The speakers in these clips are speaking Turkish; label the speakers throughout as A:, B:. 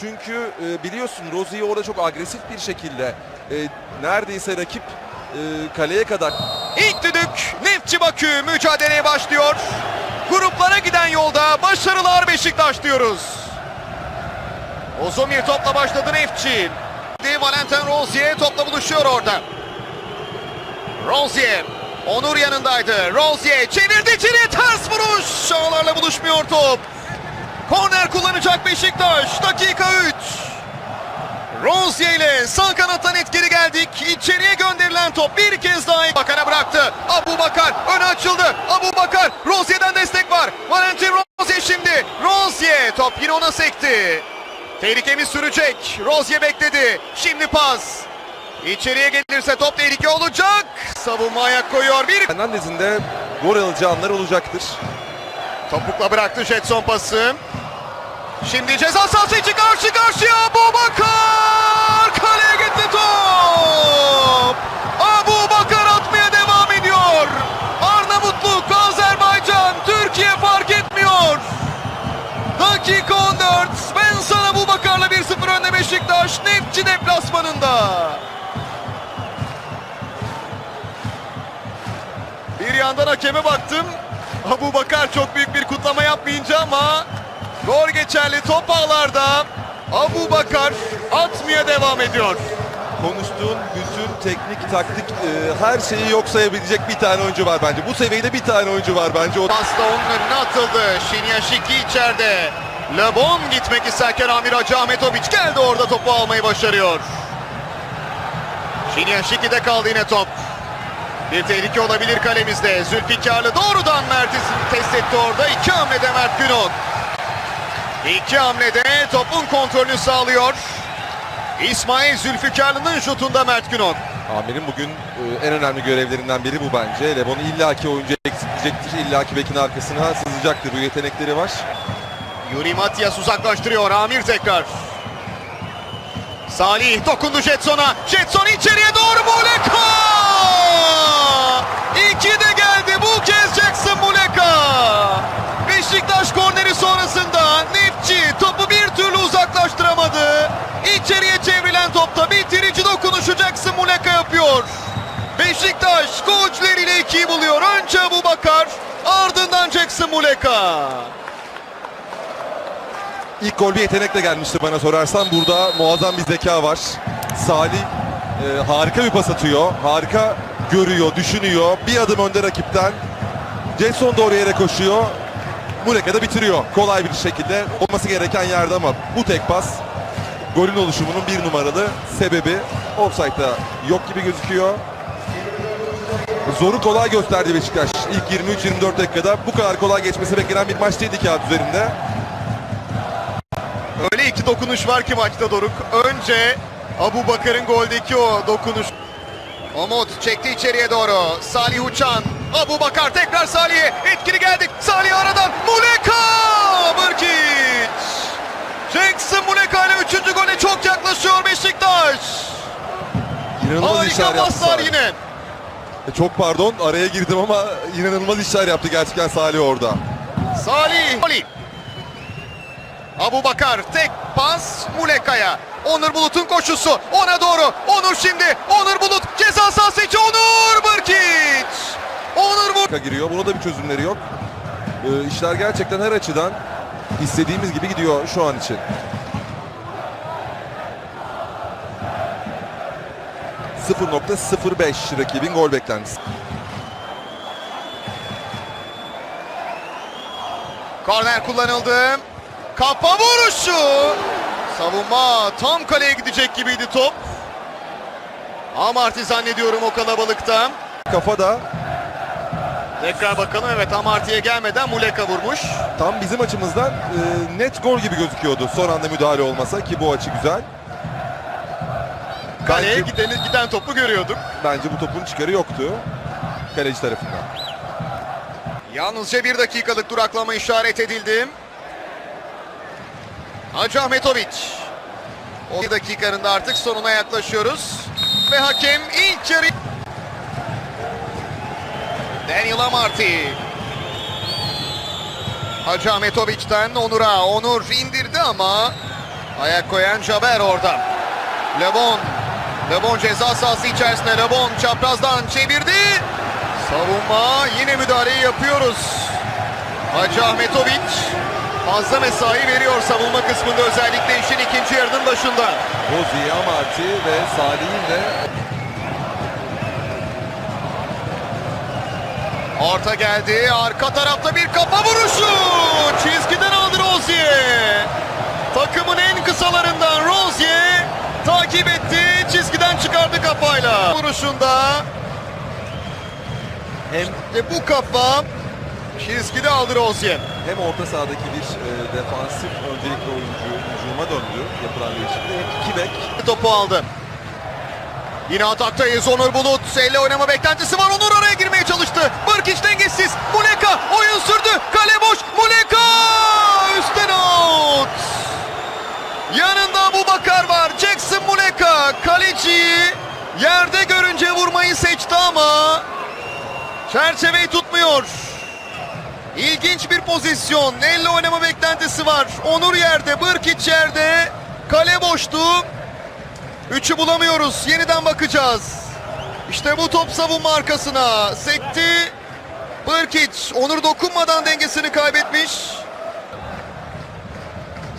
A: Çünkü e, biliyorsun Rozi'yi orada çok agresif bir şekilde e, neredeyse rakip e, kaleye kadar
B: İlk düdük Neftçi Bakü mücadeleye başlıyor. Gruplara giden yolda başarılar Beşiktaş diyoruz. Ozomir topla başladı Neftçi. Valentin Rozier topla buluşuyor orada. Rozier. Onur yanındaydı. Rozier çevirdi içeriye ters vuruş. Ağlarla buluşmuyor top. Korner kullanacak Beşiktaş. Dakika 3. Rozier ile sağ kanattan etkili geldik. İçeriye gönderilen top bir kez daha Bakar'a bıraktı. Abu Bakar öne açıldı. Abu Bakar Rozier'den destek var. Valentin Rozier şimdi. Rozier top yine ona sekti. Tehlikemiz sürecek. Rozier bekledi. Şimdi pas. İçeriye gelirse top tehlike olacak. Savunma ayak koyuyor. Bir
A: Fernandez'in de gol alacağı anlar olacaktır.
B: Topukla bıraktı Jetson pası. Şimdi ceza sahası için karşı karşıya Abu Bakar! Kaleye gitti top! Abu Bakar atmaya devam ediyor. Arnavutluk, Azerbaycan, Türkiye fark etmiyor. Dakika 14. Ben sana Abu Bakar'la 1-0 önde Beşiktaş. Nefçi deplasmanında. Bir yandan hakeme baktım. Abu Bakar çok büyük bir kutlama yapmayınca ama gol geçerli top ağlarda. Abu Bakar atmaya devam ediyor.
A: Konuştuğun bütün teknik, taktik e, her şeyi yok sayabilecek bir tane oyuncu var bence. Bu seviyede bir tane oyuncu var bence.
B: Pasta onun önüne atıldı. Şinyashiki içeride. Lebon gitmek isterken Amir Hacı Ahmetoviç geldi orada topu almayı başarıyor. Şinyashiki'de kaldı yine top. Bir tehlike olabilir kalemizde. Zülfikarlı doğrudan Mert'i test etti orada. İki hamlede Mert Günok. İki hamlede topun kontrolünü sağlıyor. İsmail Zülfikarlı'nın şutunda Mert Günok.
A: Amir'in bugün e, en önemli görevlerinden biri bu bence. Lebon'u illaki oyuncu eksiltecektir. illaki bekin arkasına sızacaktır. Bu yetenekleri var.
B: Yuri Matias uzaklaştırıyor. Amir tekrar. Salih dokundu Jetson'a. Jetson içeriye doğru Muleka! İki de geldi. Bu kez Jackson Muleka. Beşiktaş korneri sonrasında topu bir türlü uzaklaştıramadı. İçeriye çevrilen topta bitirici dokunuşu Jackson Muleka yapıyor. Beşiktaş golcüleriyle ikiyi buluyor. Önce Abu Bakar ardından Jackson Muleka.
A: İlk gol bir yetenekle gelmişti bana sorarsan. Burada muazzam bir zeka var. Salih e, harika bir pas atıyor. Harika görüyor, düşünüyor. Bir adım önde rakipten. Jetson doğru yere koşuyor. Muleka da bitiriyor. Kolay bir şekilde. Olması gereken yerde ama bu tek pas golün oluşumunun bir numaralı sebebi. Offside'da yok gibi gözüküyor. Zoru kolay gösterdi Beşiktaş. İlk 23-24 dakikada bu kadar kolay geçmesi beklenen bir maç değildi kağıt üzerinde.
B: Öyle iki dokunuş var ki maçta Doruk. Önce Abu Bakar'ın goldeki o dokunuş. Umut çekti içeriye doğru. Salih Uçan. Abu Bakar tekrar Salih'e. Etkili geldik. Salih aradan. Muleka! Burkic. Jackson Muleka ile üçüncü gole çok yaklaşıyor Beşiktaş.
A: İnanılmaz
B: Harika
A: yaptı
B: paslar yine.
A: E, Çok pardon araya girdim ama inanılmaz işler yaptı gerçekten Salih orada.
B: Salih. Salih. Abu Bakar tek pas Muleka'ya. Onur Bulut'un koşusu ona doğru. Onur şimdi. Onur Bulut ceza sahası içi Onur Burkic.
A: Dakika giriyor. Buna da bir çözümleri yok. E, işler gerçekten her açıdan istediğimiz gibi gidiyor şu an için. ...0.05 rakibin gol beklentisi.
B: Korner kullanıldı. Kafa vuruşu. Savunma tam kaleye gidecek gibiydi top. Amarty zannediyorum o kalabalıkta.
A: Kafa da
B: Tekrar bakalım evet Amarty'ye gelmeden Muleka vurmuş.
A: tam bizim açımızdan e, net gol gibi gözüküyordu. Son anda müdahale olmasa ki bu açı güzel.
B: Kaleye
A: Bence-
B: giden, giden topu görüyorduk.
A: Bence bu topun çıkarı yoktu. Kaleci tarafından.
B: Yalnızca bir dakikalık duraklama işaret edildi. Hacı Ahmetoviç. O bir dakikanın da artık sonuna yaklaşıyoruz. Ve hakem ilk yarı... Daniel Amarty. Hacı Ahmet Onur'a. Onur indirdi ama ayak koyan Caber orada. Lebon. Lebon ceza sahası içerisinde. Lebon çaprazdan çevirdi. Savunma yine müdahale yapıyoruz. Hacı Ahmet fazla mesai veriyor savunma kısmında özellikle işin ikinci yarının başında.
A: Bozi, Amati ve Salih'in de
B: Orta geldi. Arka tarafta bir kafa vuruşu. Çizgiden aldı Rozier. Takımın en kısalarından Rozier takip etti. Çizgiden çıkardı kafayla. Vuruşunda
A: hem
B: de bu kafa çizgide aldı Rozier.
A: Hem orta sahadaki bir e, defansif öncelikli oyuncu hücuma döndü yapılan değişiklikte. Hem iki bek
B: topu aldı. Yine ataktayız Onur Bulut. Elle oynama beklentisi var. Onur araya girmeye çalıştı. Bırkiç dengesiz. Muleka oyun sürdü. Kale boş. Muleka üstten out. Yanında bu bakar var. Jackson Muleka kaleciyi yerde görünce vurmayı seçti ama çerçeveyi tutmuyor. İlginç bir pozisyon. Elle oynama beklentisi var. Onur yerde, Bırkiç yerde. Kale boştu. Üçü bulamıyoruz. Yeniden bakacağız. İşte bu top savunma arkasına. Sekti. Bırkic. Onur dokunmadan dengesini kaybetmiş.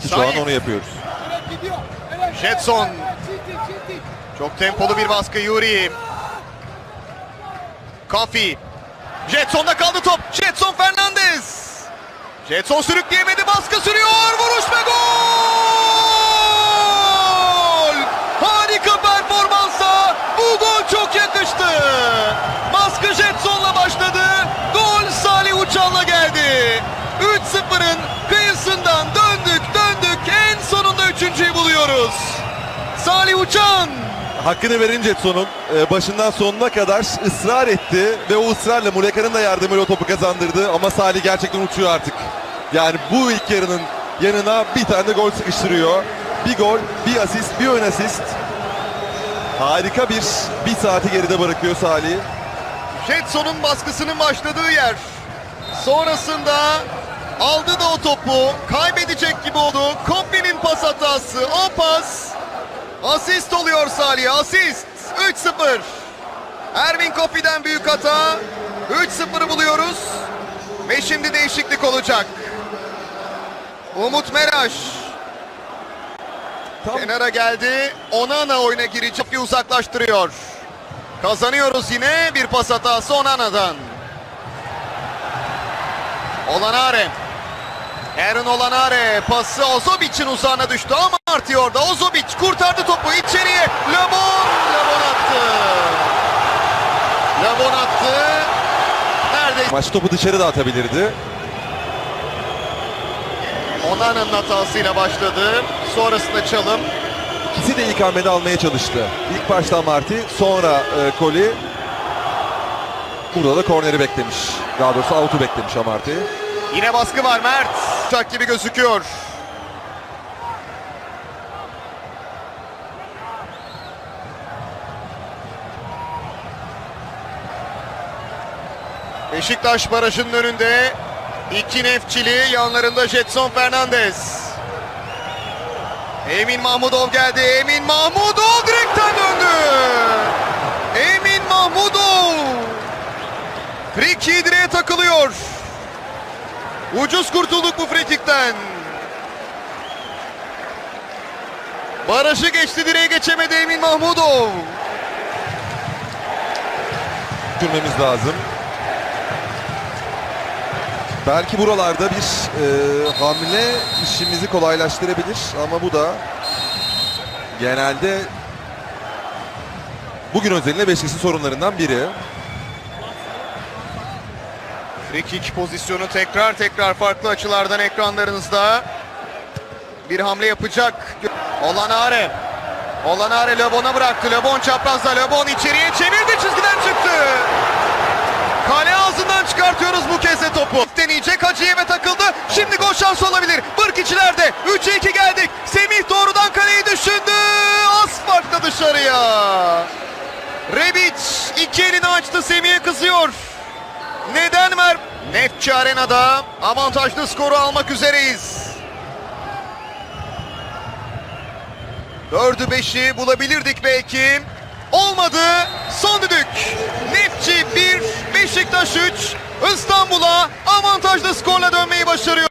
A: Ki şu an onu yapıyoruz.
B: Jetson. Çok tempolu bir baskı Yuri. Kafi. Jetson'da kaldı top. Jetson Fernandez. Jetson sürükleyemedi. Baskı sürüyor. Vuruş ve gol! Ali Uçan.
A: Hakkını verin Jetson'un. Ee, başından sonuna kadar ısrar etti ve o ısrarla Muleka'nın da yardımıyla o topu kazandırdı. Ama Salih gerçekten uçuyor artık. Yani bu ilk yarının yanına bir tane de gol sıkıştırıyor. Bir gol, bir asist, bir ön asist. Harika bir bir saati geride bırakıyor Salih.
B: Jetson'un baskısının başladığı yer. Sonrasında aldı da o topu. Kaybedecek gibi oldu. Kopi'nin pas hatası. O pas Asist oluyor Salih. Asist. 3-0. Ervin Kopi'den büyük hata. 3-0'ı buluyoruz. Ve şimdi değişiklik olacak. Umut Meraş.
A: Tam.
B: Kenara geldi. Onana oyuna girecek bir uzaklaştırıyor. Kazanıyoruz yine. Bir pas hatası Onana'dan. Olan Arem. Aaron Olanare pası Ozobic'in uzağına düştü ama artıyor da Ozobic kurtardı topu içeriye. Labon, Labon attı. Labon attı. Nerede?
A: Maç topu dışarı da atabilirdi.
B: Onana'nın hatasıyla başladı. Sonrasında çalım.
A: İkisi de ilk hamlede almaya çalıştı. İlk başta Marti, sonra e, Koli. Burada da korneri beklemiş. Daha doğrusu avutu beklemiş Amarty.
B: Yine baskı var Mert. Uçak gibi gözüküyor. Beşiktaş barajının önünde iki nefçili yanlarında Jetson Fernandez. Emin Mahmudov geldi. Emin Mahmudov direkten döndü. Emin Mahmudov. Friki direğe takılıyor. Ucuz kurtulduk bu frikikten. Barajı geçti direğe geçemedi Emin Mahmudov.
A: Görmemiz lazım. Belki buralarda bir e, hamle işimizi kolaylaştırabilir ama bu da genelde bugün özelinde Beşiktaş'ın sorunlarından biri.
B: Frikik pozisyonu tekrar tekrar farklı açılardan ekranlarınızda. Bir hamle yapacak. Olanare. Olanare Lebon'a bıraktı. Lebon çaprazda. Lebon içeriye çevirdi. Çizgiden çıktı. Kale ağzından çıkartıyoruz bu kez de topu. Deneyecek Hacıyev'e takıldı. Şimdi gol şansı olabilir. Bırk içilerde. 3'e 2 geldik. Semih doğrudan kaleyi düşündü. Az farkla dışarıya. Rebic iki elini açtı. Semih'e kızıyor. Neden ver? Netçi Arena'da avantajlı skoru almak üzereyiz. Dördü beşi bulabilirdik belki. Olmadı. Son düdük. Netçi bir, Beşiktaş üç. İstanbul'a avantajlı skorla dönmeyi başarıyor.